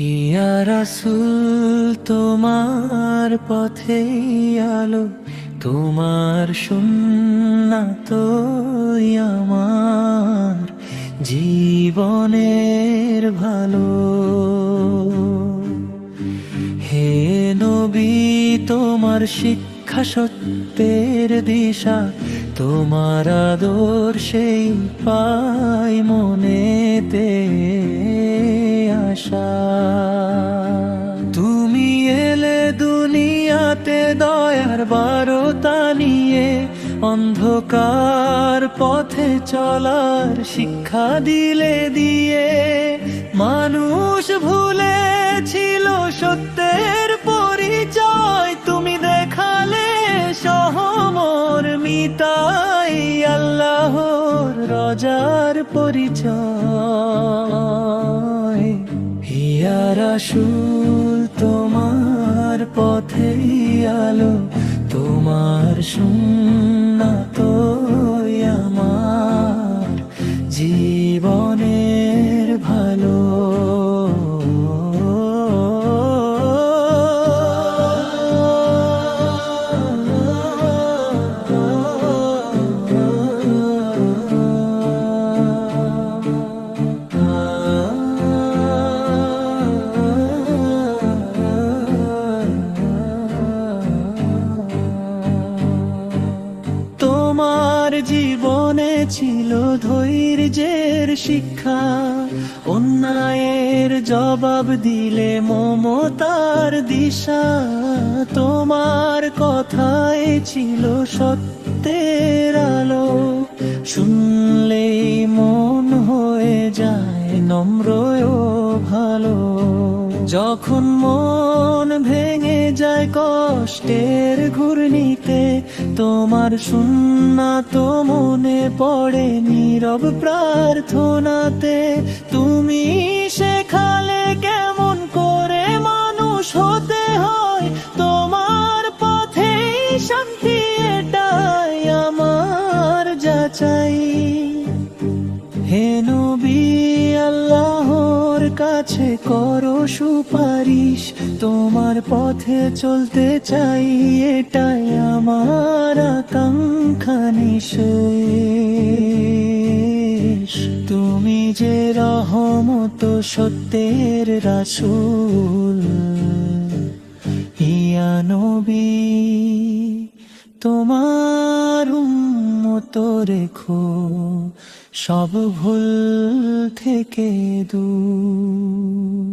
ইয়া তোমার পথে আলো, তোমার সুন্নাত আমার, জীবনের ভালো। হে নবী, তোমার শিক্ষা সত্যের দিশা, তোমার আদর্শেই পাই মনেতে। তুমি এলে দুনিয়াতে দয়ার বারতা নিয়ে, অন্ধকার পথে চলার শিক্ষা দিলে দিয়ে। মানুষ ভুলেছিল সত্যের পরিচয়, তুমি দেখালে সহমর মিতাই আল্লাহর রজার পরিচয়। হিয়া রাসূল তোমার পথে আলো তোমার সুন্নাত জীবনে ছিল ধৈর্যের শিক্ষা। অন্যায়ের জবাব দিলে মমতার দিশা। তোমার কথায় ছিল সত্যের আলো। শুনলেই মন হয়ে যায় নম্র ভালো। যখন মন ভেঙে যায় কষ্টের ঘূর্ণিতে, তোমার শুননা তো মনে পড়ে নীরব প্রার্থনাতে। তুমি শেখালে কেমন করে মানুষ হতে হয়, তোমার পথে শান্তি এটাই আমার যাচাই। হে নবী কাছে করো সুপারিশ। তোমার পথে চলতে চাই, এটাই আমার আকাঙ্ক্ষা নিশেষ। তুমি যে রহমত সত্যের রাসূল, ইয়া নবী, তোমার উম্মত রেখো সব ভুল থেকে দূর।